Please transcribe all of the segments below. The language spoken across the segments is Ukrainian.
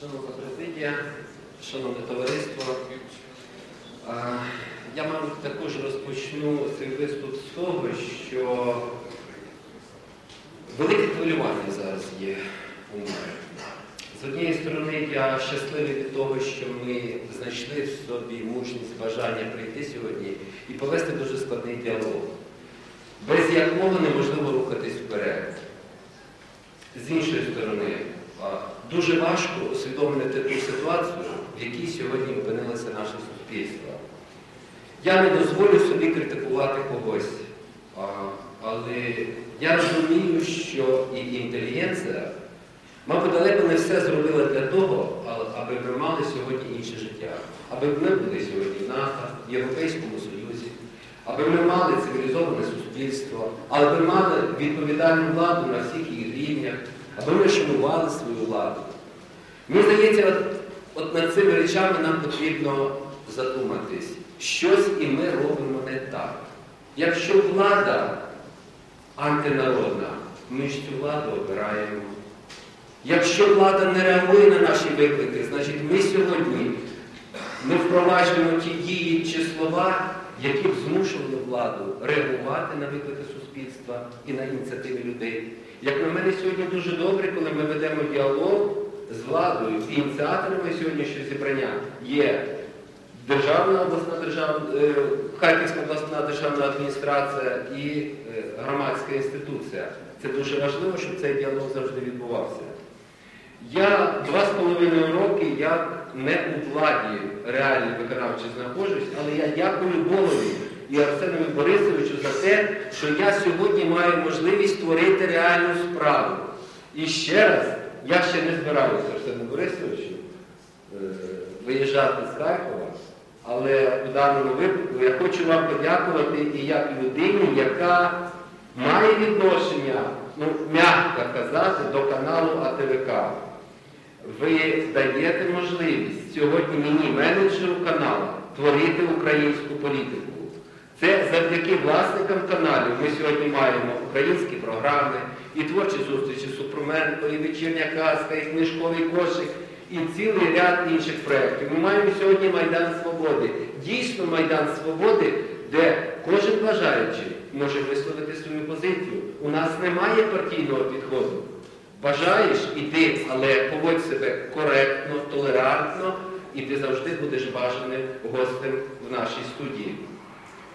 Шановна президія, шановне товариство, я, мабуть, також розпочну свій виступ з того, що велике хвилювання зараз є у мене. З однієї сторони, я щасливий від того, що ми знайшли в собі мужність, бажання прийти сьогодні і повести дуже складний діалог, без якого неможливо рухатись вперед. З іншої сторони, дуже важко усвідомити ту ситуацію, в якій сьогодні опинилося наше суспільство. Я не дозволю собі критикувати когось, але я розумію, що і інтелігенція, мабуть, далеко не все зробила для того, аби ми мали сьогодні інше життя, аби ми були сьогодні в НАТО, в Європейському Союзі, аби ми мали цивілізоване суспільство, аби ми мали відповідальну владу на всіх її рівнях, аби ми шанували свою владу. Мені здається, от, от над цими речами нам потрібно задуматись. Щось і ми робимо не так. Якщо влада антинародна, ми ж цю владу обираємо. Якщо влада не реагує на наші виклики, значить ми сьогодні не впроваджуємо ті дії чи слова, які б змушували владу реагувати на виклики суспільства і на ініціативи людей. Як на мене, сьогодні дуже добре, коли ми ведемо діалог з владою, ініціаторами сьогоднішнього зібрання є Державна обласна державна, е, Харківська обласна державна адміністрація і е, громадська інституція. Це дуже важливо, щоб цей діалог завжди відбувався. Я два з половиною роки як не у владі реальній виконавчій знаходжусь, але я дякую Богові і Арсенові Борисовичу за те, що я сьогодні маю можливість створити реальну справу. І ще раз, я ще не збираюся Арсену Борисовичу е, виїжджати з Харкова, але у даному випадку я хочу вам подякувати і як людині, яка має відношення, ну, м'яко казати, до каналу АТВК. Ви даєте можливість сьогодні мені, менеджеру каналу, творити українську політику. Це завдяки власникам каналів ми сьогодні маємо українські програми, і творчі зустрічі Супруменко, і вечірня казка, і книжковий кошик, і цілий ряд інших проєктів. Ми маємо сьогодні Майдан Свободи. Дійсно Майдан Свободи, де кожен бажаючий може висловити свою позицію. У нас немає партійного підходу. Бажаєш іди, але поводь себе коректно, толерантно, і ти завжди будеш бажаним гостем в нашій студії.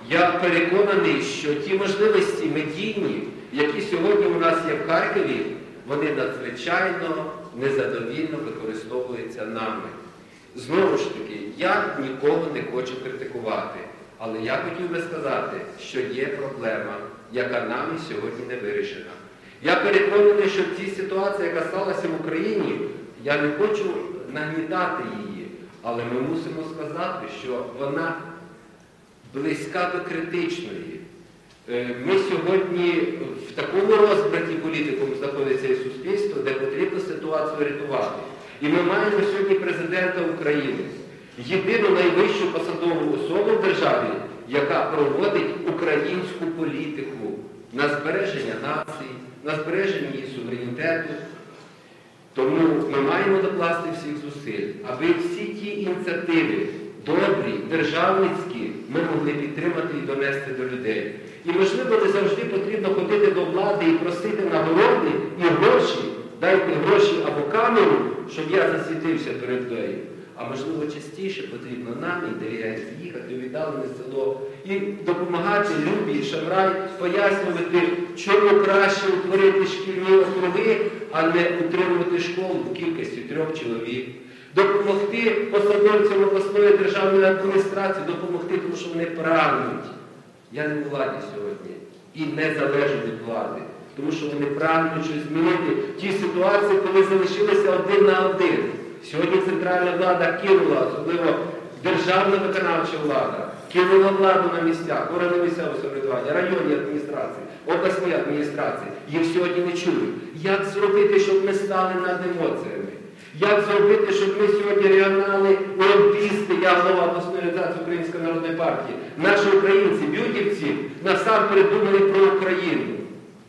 Я переконаний, що ті можливості медійні, які сьогодні у нас є в Харкові, вони надзвичайно незадовільно використовуються нами. Знову ж таки, я нікого не хочу критикувати, але я хотів би сказати, що є проблема, яка нами сьогодні не вирішена. Я переконаний, що в цій ситуації, яка сталася в Україні, я не хочу нагнітати її, але ми мусимо сказати, що вона близька до критичної. Е, Ми сьогодні в такому розбраті політиком знаходиться і суспільство, де потрібно ситуацію рятувати. І ми маємо сьогодні президента України, єдину найвищу посадову особу в державі, яка проводить українську політику на збереження нації, на збереження її суверенітету. Тому ми маємо докласти всіх зусиль, аби всі ті ініціативи, добрі, державницькі, ми могли підтримати і донести до людей. І, можливо, не завжди потрібно ходити до влади і просити нагороди і гроші, дайте гроші або камеру, щоб я засвітився перед нею. А можливо, частіше потрібно нам ідея з'їхати у віддалене село і допомагати Любі і Шамрай пояснювати, чому краще утворити шкільні округи, а не утримувати школу в кількості трьох чоловік. Допомогти посадовцям обласної державної адміністрації, допомогти, тому що вони прагнуть. Я не у владі сьогодні і не залежу від влади, тому що вони прагнуть щось змінити ті ситуації, коли залишилися один на один. Сьогодні центральна влада кинула, особливо державна виконавча влада, кинула владу на місцях, органи місцевого самоврядування, районні адміністрації, обласні адміністрації. Їх сьогодні не чують. Як зробити, щоб ми стали над емоціями? Як зробити, щоб ми сьогодні регіонали, лобісти, я голова обласної організації Української народної партії, наші українці, бютівці, насамперед думали про Україну,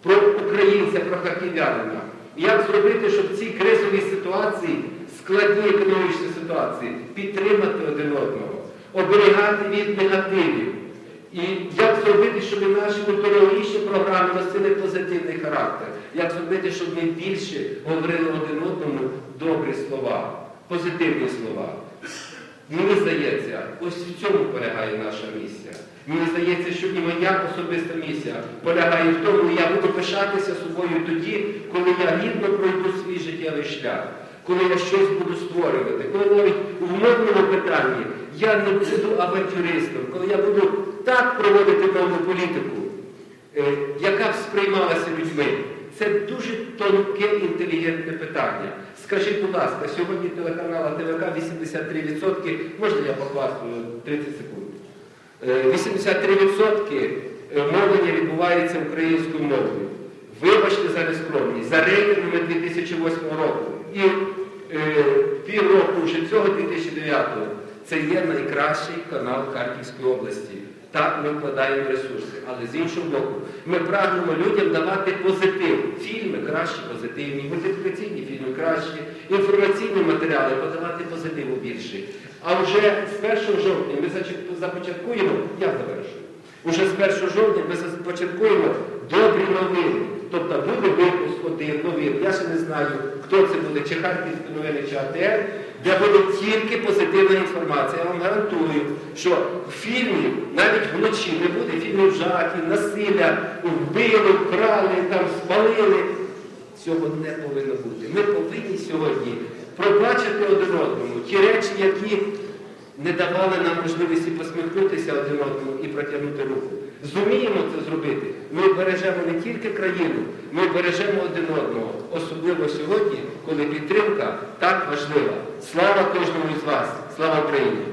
про українця, про харків'янина. Як зробити, щоб в цій кризовій ситуації складні економічні ситуації, підтримати один одного, оберігати від негативів. І як зробити, щоб наші культурологічні програми носили позитивний характер? Як зробити, щоб ми більше говорили один одному добрі слова, позитивні слова? Мені здається, ось в цьому полягає наша місія. Мені здається, що і моя особиста місія полягає в тому, я буду пишатися собою тоді, коли я гідно пройду свій життєвий шлях, коли я щось буду створювати, коли навіть у мовному питанні я не буду авантюристом, коли я буду так проводити мовну політику, е, яка б сприймалася людьми. Це дуже тонке, інтелігентне питання. Скажіть, будь ласка, сьогодні телеканала ТВК 83%, можна я похвастаю 30 секунд? Е, 83% мовлення відбувається українською мовою. Вибачте за нескромність, за рейтингами 2008 року і е, півроку вже цього 2009-го це є найкращий канал Харківської області. Так, ми вкладаємо ресурси, але з іншого боку, ми прагнемо людям давати позитив. Фільми кращі, позитивні, мультиплікаційні фільми кращі, інформаційні матеріали подавати позитиву більше. А вже з 1 жовтня ми започаткуємо, я завершую. Уже з 1 жовтня ми започаткуємо добрі новини. Тобто буде випуск один новин. Я ще не знаю, хто це буде, чи Харківські новини, чи АТР, де буде тільки позитивна інформація. Я вам гарантую, що в фільмі навіть вночі не буде фільмів жахів, насилля, вбили, вкрали, там спалили. Цього не повинно бути. Ми повинні сьогодні пробачити один одному ті речі, які не давали нам можливості посміхнутися один одному і протягнути руку. Зуміємо це зробити. Бережемо не тільки країну, ми бережемо один одного, особливо сьогодні, коли підтримка так важлива. Слава кожному з вас! Слава Україні!